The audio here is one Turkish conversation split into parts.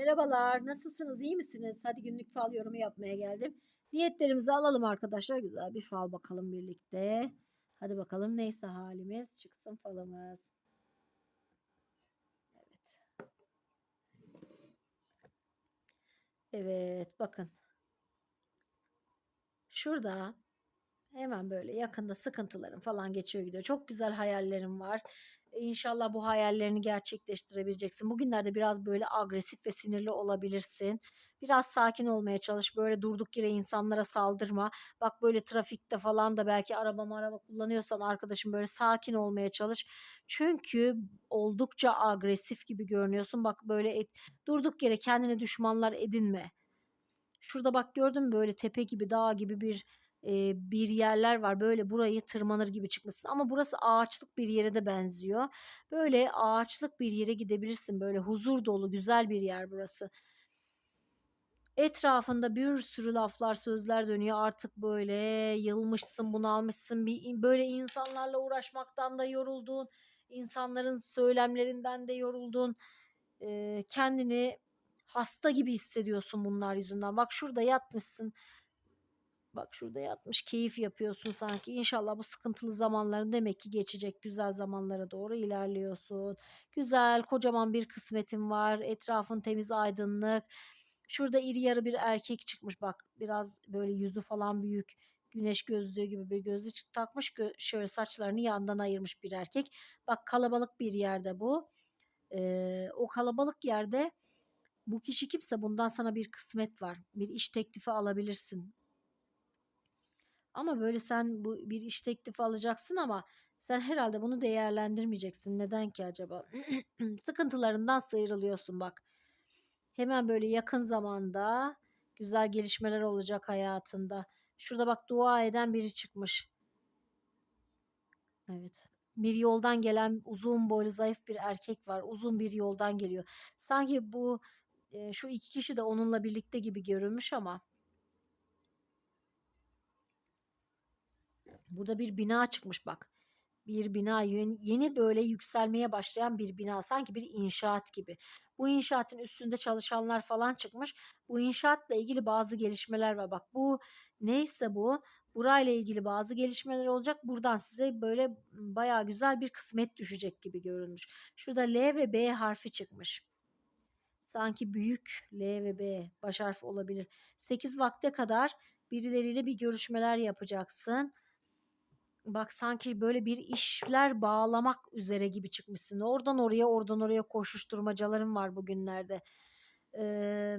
Merhabalar, nasılsınız, iyi misiniz? Hadi günlük fal yorumu yapmaya geldim. Diyetlerimizi alalım arkadaşlar. Güzel bir fal bakalım birlikte. Hadi bakalım neyse halimiz çıksın falımız. Evet. Evet, bakın. Şurada hemen böyle yakında sıkıntılarım falan geçiyor gidiyor. Çok güzel hayallerim var. İnşallah bu hayallerini gerçekleştirebileceksin. Bugünlerde biraz böyle agresif ve sinirli olabilirsin. Biraz sakin olmaya çalış. Böyle durduk yere insanlara saldırma. Bak böyle trafikte falan da belki araba araba kullanıyorsan arkadaşım böyle sakin olmaya çalış. Çünkü oldukça agresif gibi görünüyorsun. Bak böyle et, durduk yere kendine düşmanlar edinme. Şurada bak gördün mü böyle tepe gibi dağ gibi bir e, bir yerler var. Böyle burayı tırmanır gibi çıkmışsın. Ama burası ağaçlık bir yere de benziyor. Böyle ağaçlık bir yere gidebilirsin. Böyle huzur dolu güzel bir yer burası. Etrafında bir sürü laflar, sözler dönüyor. Artık böyle yılmışsın, bunalmışsın. Bir, böyle insanlarla uğraşmaktan da yoruldun. insanların söylemlerinden de yoruldun. Ee, kendini hasta gibi hissediyorsun bunlar yüzünden. Bak şurada yatmışsın. Bak şurada yatmış keyif yapıyorsun sanki. İnşallah bu sıkıntılı zamanların demek ki geçecek. Güzel zamanlara doğru ilerliyorsun. Güzel kocaman bir kısmetin var. Etrafın temiz aydınlık. Şurada iri yarı bir erkek çıkmış bak. Biraz böyle yüzü falan büyük. Güneş gözlüğü gibi bir gözlük takmış. Şöyle saçlarını yandan ayırmış bir erkek. Bak kalabalık bir yerde bu. Ee, o kalabalık yerde bu kişi kimse bundan sana bir kısmet var. Bir iş teklifi alabilirsin ama böyle sen bu bir iş teklifi alacaksın ama sen herhalde bunu değerlendirmeyeceksin. Neden ki acaba? Sıkıntılarından sıyrılıyorsun bak. Hemen böyle yakın zamanda güzel gelişmeler olacak hayatında. Şurada bak dua eden biri çıkmış. Evet. Bir yoldan gelen uzun boylu zayıf bir erkek var. Uzun bir yoldan geliyor. Sanki bu şu iki kişi de onunla birlikte gibi görünmüş ama Burada bir bina çıkmış bak. Bir bina yeni böyle yükselmeye başlayan bir bina sanki bir inşaat gibi. Bu inşaatın üstünde çalışanlar falan çıkmış. Bu inşaatla ilgili bazı gelişmeler var. Bak bu neyse bu burayla ilgili bazı gelişmeler olacak. Buradan size böyle baya güzel bir kısmet düşecek gibi görünmüş. Şurada L ve B harfi çıkmış. Sanki büyük L ve B baş harfi olabilir. 8 vakte kadar birileriyle bir görüşmeler yapacaksın bak sanki böyle bir işler bağlamak üzere gibi çıkmışsın. Oradan oraya oradan oraya koşuşturmacaların var bugünlerde. Ee,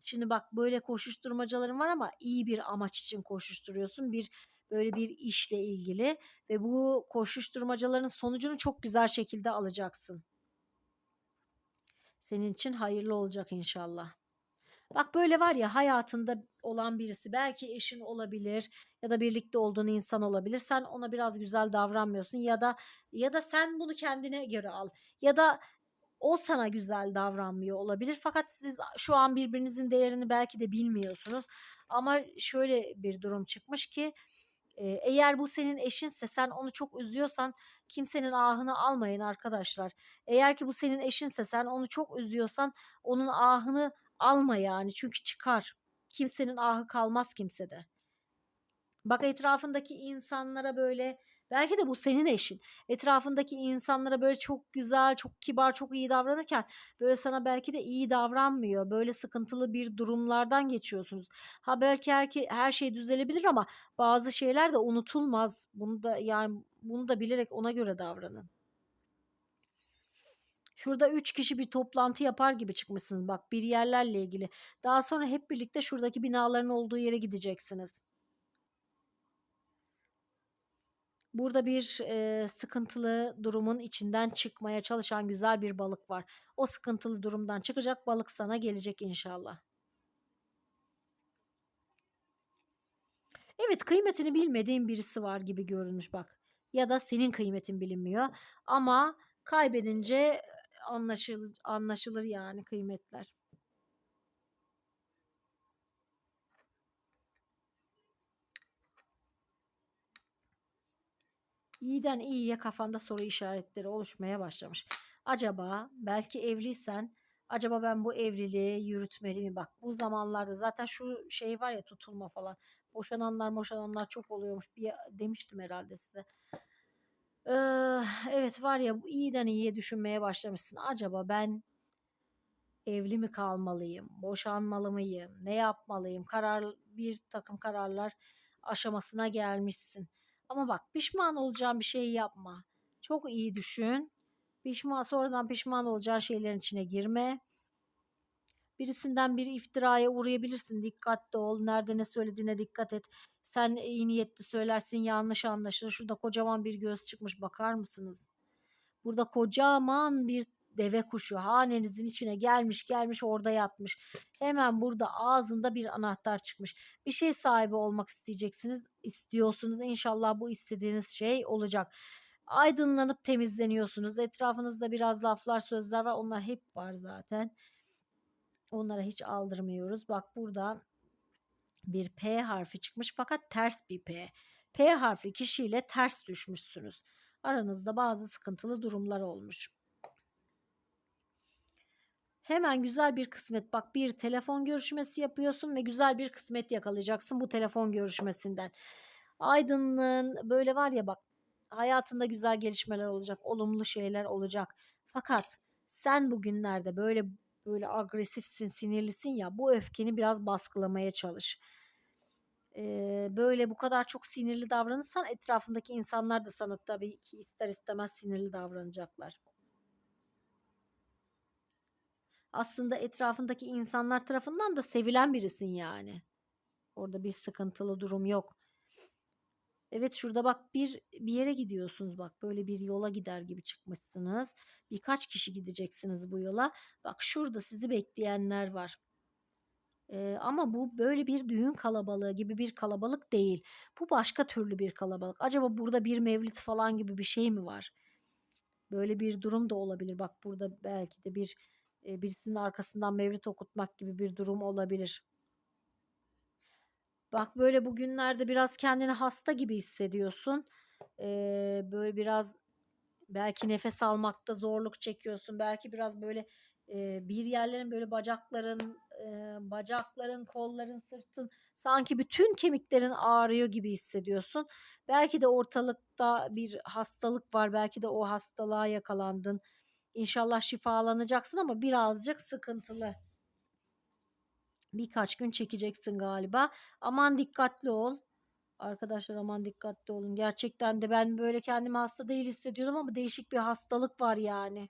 şimdi bak böyle koşuşturmacaların var ama iyi bir amaç için koşuşturuyorsun. Bir böyle bir işle ilgili ve bu koşuşturmacaların sonucunu çok güzel şekilde alacaksın. Senin için hayırlı olacak inşallah. Bak böyle var ya hayatında olan birisi belki eşin olabilir ya da birlikte olduğun insan olabilir. Sen ona biraz güzel davranmıyorsun ya da ya da sen bunu kendine göre al ya da o sana güzel davranmıyor olabilir. Fakat siz şu an birbirinizin değerini belki de bilmiyorsunuz. Ama şöyle bir durum çıkmış ki eğer bu senin eşinse sen onu çok üzüyorsan kimsenin ahını almayın arkadaşlar. Eğer ki bu senin eşinse sen onu çok üzüyorsan onun ahını alma yani çünkü çıkar. Kimsenin ahı kalmaz kimsede. Bak etrafındaki insanlara böyle belki de bu senin eşin. Etrafındaki insanlara böyle çok güzel, çok kibar, çok iyi davranırken böyle sana belki de iyi davranmıyor. Böyle sıkıntılı bir durumlardan geçiyorsunuz. Ha belki her, her şey düzelebilir ama bazı şeyler de unutulmaz. Bunu da yani bunu da bilerek ona göre davranın. Şurada 3 kişi bir toplantı yapar gibi çıkmışsınız bak bir yerlerle ilgili. Daha sonra hep birlikte şuradaki binaların olduğu yere gideceksiniz. Burada bir e, sıkıntılı durumun içinden çıkmaya çalışan güzel bir balık var. O sıkıntılı durumdan çıkacak balık sana gelecek inşallah. Evet kıymetini bilmediğin birisi var gibi görünmüş bak. Ya da senin kıymetin bilinmiyor. Ama kaybedince anlaşılır, anlaşılır yani kıymetler. İyiden iyiye kafanda soru işaretleri oluşmaya başlamış. Acaba belki evliysen Acaba ben bu evliliği yürütmeli miyim? Bak bu zamanlarda zaten şu şey var ya tutulma falan. Boşananlar boşananlar çok oluyormuş. Bir demiştim herhalde size. Ee, evet var ya bu iyiden iyiye düşünmeye başlamışsın. Acaba ben evli mi kalmalıyım? Boşanmalı mıyım? Ne yapmalıyım? Karar bir takım kararlar aşamasına gelmişsin. Ama bak pişman olacağın bir şey yapma. Çok iyi düşün. Pişman sonradan pişman olacağın şeylerin içine girme. Birisinden bir iftiraya uğrayabilirsin. Dikkatli ol. Nerede ne söylediğine dikkat et. Sen iyi niyetli söylersin yanlış anlaşılır. Şurada kocaman bir göz çıkmış bakar mısınız? Burada kocaman bir deve kuşu hanenizin içine gelmiş gelmiş orada yatmış. Hemen burada ağzında bir anahtar çıkmış. Bir şey sahibi olmak isteyeceksiniz, istiyorsunuz. İnşallah bu istediğiniz şey olacak. Aydınlanıp temizleniyorsunuz. Etrafınızda biraz laflar, sözler var. Onlar hep var zaten. Onlara hiç aldırmıyoruz. Bak burada bir P harfi çıkmış fakat ters bir P. P harfli kişiyle ters düşmüşsünüz. Aranızda bazı sıkıntılı durumlar olmuş. Hemen güzel bir kısmet bak bir telefon görüşmesi yapıyorsun ve güzel bir kısmet yakalayacaksın bu telefon görüşmesinden. Aydınlığın böyle var ya bak hayatında güzel gelişmeler olacak, olumlu şeyler olacak. Fakat sen bugünlerde böyle böyle agresifsin, sinirlisin ya bu öfkeni biraz baskılamaya çalış. Ee, böyle bu kadar çok sinirli davranırsan etrafındaki insanlar da sana tabii ki ister istemez sinirli davranacaklar. Aslında etrafındaki insanlar tarafından da sevilen birisin yani. Orada bir sıkıntılı durum yok. Evet şurada bak bir bir yere gidiyorsunuz bak böyle bir yola gider gibi çıkmışsınız. Birkaç kişi gideceksiniz bu yola. Bak şurada sizi bekleyenler var. Ee, ama bu böyle bir düğün kalabalığı gibi bir kalabalık değil. Bu başka türlü bir kalabalık. Acaba burada bir mevlit falan gibi bir şey mi var? Böyle bir durum da olabilir. Bak burada belki de bir birisinin arkasından mevlit okutmak gibi bir durum olabilir. Bak böyle bugünlerde biraz kendini hasta gibi hissediyorsun. Ee, böyle biraz belki nefes almakta zorluk çekiyorsun. Belki biraz böyle e, bir yerlerin böyle bacakların, e, bacakların, kolların, sırtın sanki bütün kemiklerin ağrıyor gibi hissediyorsun. Belki de ortalıkta bir hastalık var. Belki de o hastalığa yakalandın. İnşallah şifalanacaksın ama birazcık sıkıntılı. Birkaç gün çekeceksin galiba. Aman dikkatli ol. Arkadaşlar aman dikkatli olun. Gerçekten de ben böyle kendimi hasta değil hissediyordum ama değişik bir hastalık var yani.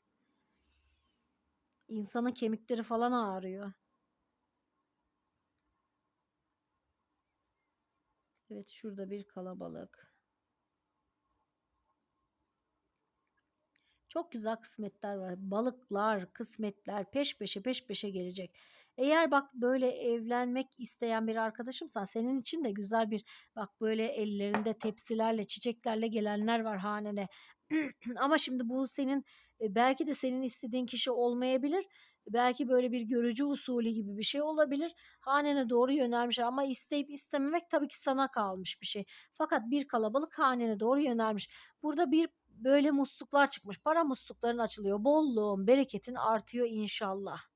İnsanın kemikleri falan ağrıyor. Evet şurada bir kalabalık. Çok güzel kısmetler var. Balıklar, kısmetler peş peşe peş peşe gelecek. Eğer bak böyle evlenmek isteyen bir arkadaşımsan senin için de güzel bir bak böyle ellerinde tepsilerle çiçeklerle gelenler var hanene. Ama şimdi bu senin e, belki de senin istediğin kişi olmayabilir. Belki böyle bir görücü usulü gibi bir şey olabilir. Hanene doğru yönelmiş ama isteyip istememek tabii ki sana kalmış bir şey. Fakat bir kalabalık hanene doğru yönelmiş. Burada bir böyle musluklar çıkmış. Para muslukların açılıyor. Bolluğun, bereketin artıyor inşallah.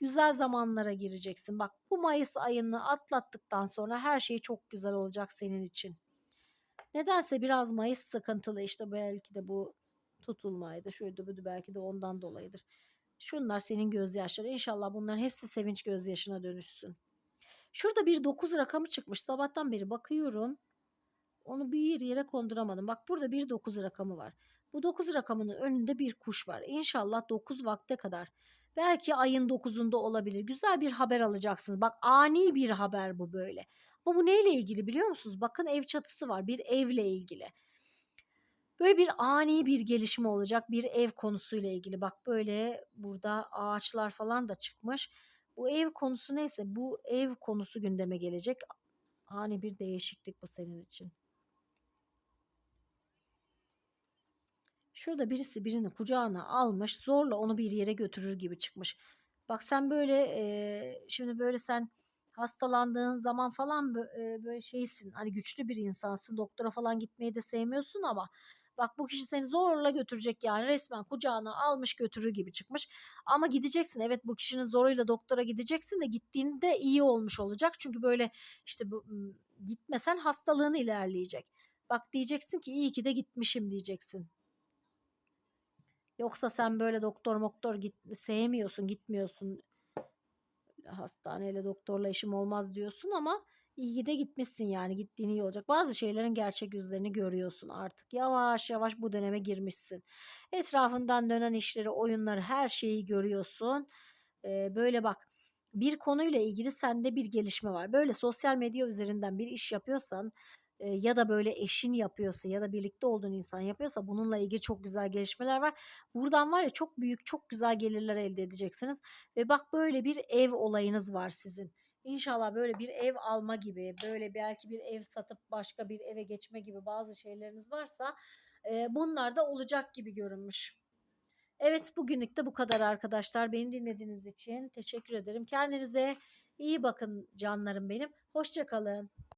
Güzel zamanlara gireceksin. Bak bu Mayıs ayını atlattıktan sonra her şey çok güzel olacak senin için. Nedense biraz Mayıs sıkıntılı işte belki de bu tutulmaydı. Şuydu budu belki de ondan dolayıdır. Şunlar senin gözyaşları. İnşallah bunların hepsi sevinç gözyaşına dönüşsün. Şurada bir 9 rakamı çıkmış. Sabahtan beri bakıyorum. Onu bir yere konduramadım. Bak burada bir 9 rakamı var. Bu 9 rakamının önünde bir kuş var. İnşallah 9 vakte kadar. Belki ayın 9'unda olabilir. Güzel bir haber alacaksınız. Bak ani bir haber bu böyle. Ama bu neyle ilgili biliyor musunuz? Bakın ev çatısı var. Bir evle ilgili. Böyle bir ani bir gelişme olacak bir ev konusuyla ilgili. Bak böyle burada ağaçlar falan da çıkmış. Bu ev konusu neyse bu ev konusu gündeme gelecek. Ani bir değişiklik bu senin için. Şurada birisi birini kucağına almış zorla onu bir yere götürür gibi çıkmış. Bak sen böyle e, şimdi böyle sen hastalandığın zaman falan böyle şeysin hani güçlü bir insansın doktora falan gitmeyi de sevmiyorsun ama Bak bu kişi seni zorla götürecek yani resmen kucağına almış götürür gibi çıkmış. Ama gideceksin evet bu kişinin zoruyla doktora gideceksin de gittiğinde iyi olmuş olacak. Çünkü böyle işte bu gitmesen hastalığın ilerleyecek. Bak diyeceksin ki iyi ki de gitmişim diyeceksin. Yoksa sen böyle doktor moktor git, sevmiyorsun gitmiyorsun hastaneyle doktorla işim olmaz diyorsun ama iyi de gitmişsin yani gittiğin iyi olacak. Bazı şeylerin gerçek yüzlerini görüyorsun artık. Yavaş yavaş bu döneme girmişsin. Etrafından dönen işleri, oyunları, her şeyi görüyorsun. Ee, böyle bak bir konuyla ilgili sende bir gelişme var. Böyle sosyal medya üzerinden bir iş yapıyorsan ya da böyle eşin yapıyorsa ya da birlikte olduğun insan yapıyorsa bununla ilgili çok güzel gelişmeler var. Buradan var ya çok büyük çok güzel gelirler elde edeceksiniz. Ve bak böyle bir ev olayınız var sizin. İnşallah böyle bir ev alma gibi, böyle belki bir ev satıp başka bir eve geçme gibi bazı şeyleriniz varsa e, bunlar da olacak gibi görünmüş. Evet bugünlük de bu kadar arkadaşlar. Beni dinlediğiniz için teşekkür ederim. Kendinize iyi bakın canlarım benim. Hoşçakalın.